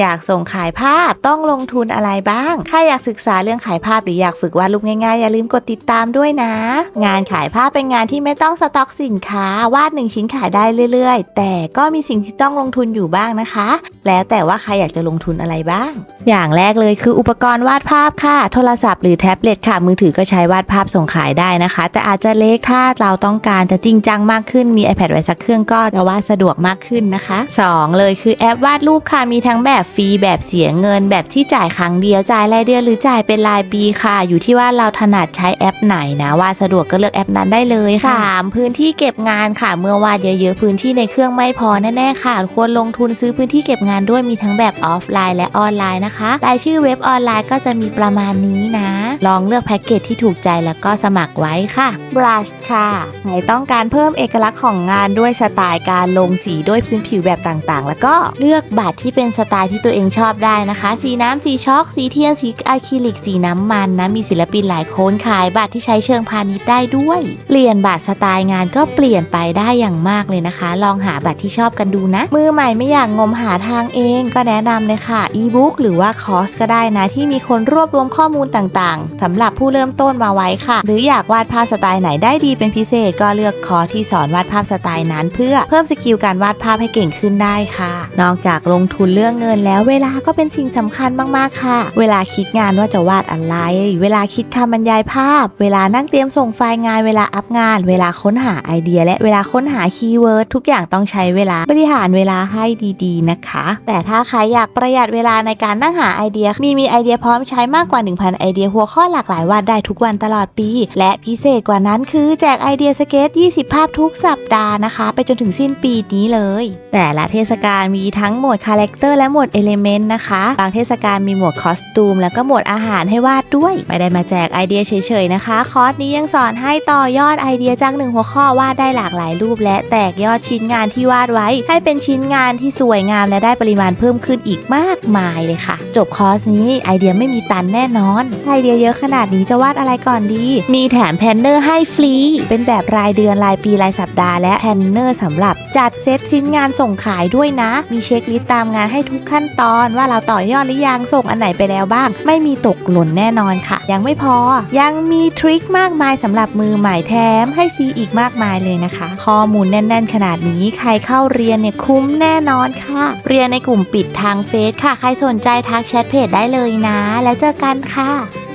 อยากส่งขายภาพต้องลงทุนอะไรบ้าง ถ้าอยากศึกษาเรื่องขายภาพหรืออยากฝึกวาดรูปง่ายๆ อย่าลืมกดติดตามด้วยนะ งานขายภาพเป็นงานที่ไม่ต้องสต็อกสินค้า วาดหนึ่งชิ้นขายได้เรื่อยๆ แต่ก็มีสิ่งที่ต้องลงทุนอยู่บ้างนะคะ แล้วแต่ว่าใครอยากจะลงทุนอะไรบ้าง อย่างแรกเลยคืออุปกรณ์วาดภาพค่ะ โทรศัพท์หรือแท็บเล็ตค่ะ มือถือก็ใช้วาดภาพส่งขายได้นะคะ แต่อาจจะเล็กถ้าเราต้องการจะจริงจังมากขึ้นมี iPad ไว้สักเครื่องก็จะวาดสะดวกมากขึ้นนะคะสองเลยคือแอปวาดรูปค่ะ มีทั้งแบบฟรีแบบเสียเงิน แบบที่จ่ายครั้งเดียวจ่ายรายเดือนหรือจ่ายเป็นรายปีค่ะ อยู่ที่ว่าเราถนัดใช้แอปไหนนะวาดสะดวกก็เลือกแอปนั้นได้เลยค่ะสามพื้นที่เก็บงานค่ะ เมื่อวาดเยอะๆพื้นที่ในเครื่องไม่พอแน่ๆค่ะ ควรลงทุนซื้อพื้นที่เก็บงานด้วยมีทั้งแบบออฟไลน์และออนไลน์นะคะรายชื่อเว็บออนไลน์ก็จะมีประมาณนี้นะ ลองเลือกแพ็กเกจที่ถูกใจแล้วก็สมัครไว้ค่ะ Brush ค่ะไหนต้องการเพิ่มเอกลักษณ์ของงานด้วยสไตล์การลงสีด้วยพื้นผิวแบบต่างๆ แล้วก็เลือกบัตรที่เป็นสไตล์ที่ตัวเองชอบได้นะคะ สีน้ำสีช็อก สีเทียนสีอะคริลิกสีน้ำมันนะมีศิลปินหลายคนขายบัตรที่ใช้เชิงพาณิชย์ได้ด้วย เปลี่ยนบัตรสไตล์งานก็เปลี่ยนไปได้อย่างมากเลยนะคะ ลองหาบัตรที่ชอบกันดูนะมือใหม่ไม่อยากงมหาทางเองก็แนะนำเลยค่ะอีบุ๊กหรือว่าคอร์สก็ได้นะ ที่มีคนรวบรวมข้อมูลต่างๆสำหรับผู้เริ่มต้นมาไว้ค่ะ หรืออยากวาดภาพสไตล์ไหนได้ดีเป็นพิเศษ ก็เลือกคอร์สที่สอนวาดภาพสไตล์นั้น เพื่อเพิ่มสกิลการวาดภาพให้เก่งขึ้นได้ค่ะ นอกจากลงทุนเรื่องเงินแล้วเวลาก็เป็นสิ่งสำคัญมากๆค่ะ เวลาคิดงานว่าจะวาดอะไร เวลาคิดคำบรรยายภาพ เวลานั่งเตรียมส่งไฟล์งาน เวลาอัพงาน เวลาค้นหาไอเดีย และเวลาค้นหาคีย์เวิร์ดทุกอย่างต้องใช้เวลาบริหารเวลาให้ดีๆนะคะแต่ถ้าใครอยากประหยัดเวลาในการนั่งหาไอเดีย มีมีไอเดียพร้อมใช้มากกว่า 1,000 ไอเดียหัวข้อหลากหลายวาดได้ทุกวันตลอดปี และพิเศษกว่านั้นคือแจกไอเดียสเก็ต 20 ภาพทุกสัปดาห์นะคะ ไปจนถึงสิ้นปีนี้เลย แต่ละเทศกาลมีทั้งหมดคาแรคเตอร์และหมดเอลิเมนต์นะคะบางเทศกาลมีหมวดคอสตูม แล้วก็หมวดอาหารให้วาดด้วย ไม่ได้มาแจกไอเดียเฉยๆนะคะ คอร์สนี้ยังสอนให้ต่อยอดไอเดียจากหนึ่งหัวข้อวาดได้หลากหลายรูป และแตกยอดชิ้นงานที่วาดไว้ ให้เป็นชิ้นงานที่สวยงามและได้ปริมาณเพิ่มขึ้นอีกมากมายเลยค่ะ จบคอร์สนี้ไอเดียไม่มีตันแน่นอน ไอเดียเยอะขนาดนี้จะวาดอะไรก่อนดี มีแถมแพนเนอร์ให้ฟรี เป็นแบบรายเดือนรายปีรายสัปดาห์และแพนเนอร์สำหรับจัดเซตชิ้นงานส่งขายด้วยนะ มีเช็คลิสต์ตามงานให้ทุกขั้นตอนว่าเราต่อยอดหรือยังส่งอันไหนไปแล้วบ้าง ไม่มีตกหล่นแน่นอนค่ะ ยังไม่พอ ยังมีทริคมากมายสำหรับมือใหม่แถมให้ฟรีอีกมากมายเลยนะคะ ข้อมูลแน่น ๆ ขนาดนี้ใครเข้าเรียนเนี่ยคุ้มแน่นอนค่ะ เรียนในกลุ่มปิดทางเฟซค่ะ ใครสนใจทักแชทเพจได้เลยนะ แล้วเจอกันค่ะ